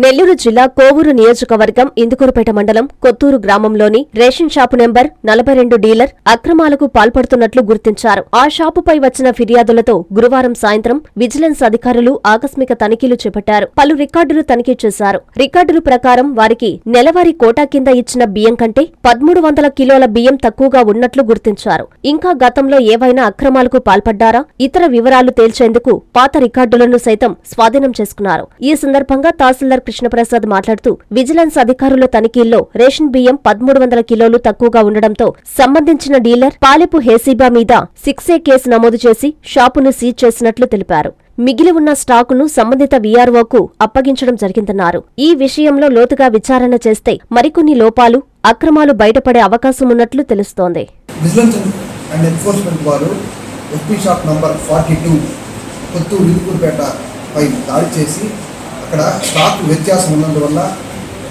నెల్లూరు జిల్లా కోవూరు నియోజకవర్గం ఇందుకూరుపేట మండలం కొత్తూరు గ్రామంలోని రేషన్ షాపు నెంబర్ నలభై రెండు డీలర్ అక్రమాలకు పాల్పడుతున్నట్లు గుర్తించారు. ఆ షాపుపై వచ్చిన ఫిర్యాదులతో గురువారం సాయంత్రం విజిలెన్స్ అధికారులు ఆకస్మిక తనిఖీలు చేపట్టారు. పలు రికార్డులు తనిఖీ చేశారు. రికార్డుల ప్రకారం వారికి నెలవారీ కోటా కింద ఇచ్చిన బియ్యం కంటే పదమూడు వందల కిలోల బియ్యం తక్కువగా ఉన్నట్లు గుర్తించారు. ఇంకా గతంలో ఏవైనా అక్రమాలకు పాల్పడ్డారా? ఇతర వివరాలు తేల్చేందుకు పాత రికార్డులను సైతం స్వాధీనం చేసుకున్నారు. ఈ సందర్భంగా తహసీల్దార్ కృష్ణప్రసాద్ మాట్లాడుతూ విజిలెన్స్ అధికారుల తనిఖీల్లో రేషన్ బియ్యం పదమూడు వందల కిలోలు తక్కువగా ఉండడంతో సంబంధించిన డీలర్ పాలెపు హేసీబా మీద సిక్సే కేసు నమోదు చేసి షాపును సీజ్ చేసినట్లు తెలిపారు. మిగిలి ఉన్న స్టాకును సంబంధిత వీఆర్ఓకు అప్పగించడం జరిగిందన్నారు. ఈ విషయంలో లోతుగా విచారణ చేస్తే మరికొన్ని లోపాలు అక్రమాలు బయటపడే అవకాశం ఉన్నట్లు తెలుస్తోంది. విజిలెన్స్ అండ్ ఎన్ఫోర్స్మెంట్ వారు SP shop number forty two Kothuru పై దాడి చేసి అక్కడ స్టాక్ వ్యత్యాసం ఉన్నందువల్ల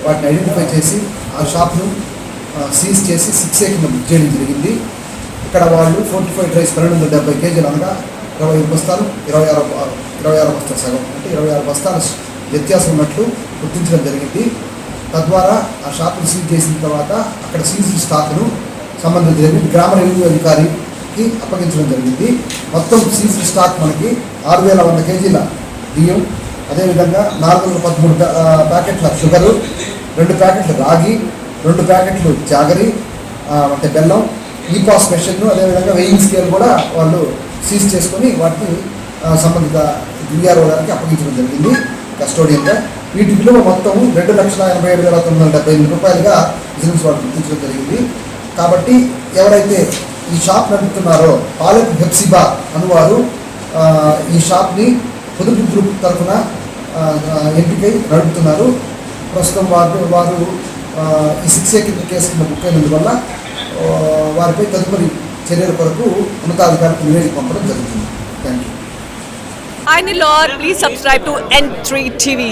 వాటిని ఐడెంటిఫై చేసి ఆ షాప్ను సీజ్ చేసి సిక్స్ కింద బుక్ చేయడం జరిగింది. ఇక్కడ వాళ్ళు ఫోర్టీ ఫైవ్ రైస్ పన్నెండు వందల డెబ్బై కేజీలు అనగా ఇరవై ఐదు బస్తాలు ఇరవై ఆరు ఇరవై ఆరు బస్తాలు సగం అంటే ఇరవై ఆరు బస్తాల వ్యత్యాసం ఉన్నట్లు గుర్తించడం జరిగింది. తద్వారా ఆ షాప్ను సీజ్ చేసిన తర్వాత అక్కడ సీజ్ స్టాక్ను సంబంధించిన జరిగింది. గ్రామ రెవెన్యూ అధికారికి అప్పగించడం జరిగింది. మొత్తం సీజ్ స్టాక్ మనకి ఆరు వేల వంద కేజీల బియ్యం అదేవిధంగా నాలుగు వందల పదమూడు ప్యాకెట్ల షుగరు రెండు ప్యాకెట్లు రాగి రెండు ప్యాకెట్లు జాగరి అంటే బెల్లం ఈ పాస్ మెషిన్ అదేవిధంగా వెయింగ్ స్కేల్ కూడా వాళ్ళు సీజ్ చేసుకొని వాటిని సంబంధిత డిఆర్ఓ గారికి అప్పగించడం జరిగింది కస్టోడియన్గా వీటి విలువ మొత్తం రెండు లక్షల ఎనభై ఏడు వేల తొమ్మిది వందల డెబ్బై ఎనిమిది రూపాయలుగా బిజినెస్ వాళ్ళు గుర్తించడం జరిగింది. కాబట్టి ఎవరైతే ఈ షాప్ నడుపుతున్నారో పాలక్ హెప్సిబా అనువారు ఈ షాప్ని పొదుపు గ్రూప్ తరఫున ఎంపికై నడుపుతున్నారు. ప్రస్తుతం వారు వారు ఈ శిక్ష కింద కేసు కింద బుక్ అయినందువల్ల వారిపై తదుపరి చర్యల కొరకు ఉన్నతాధికారులకు నివేదిక పంపడం జరుగుతుంది. థ్యాంక్ యూ ఐ నీ లార్ please subscribe to N three TV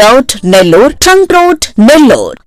layout Nellore trunk road Nellore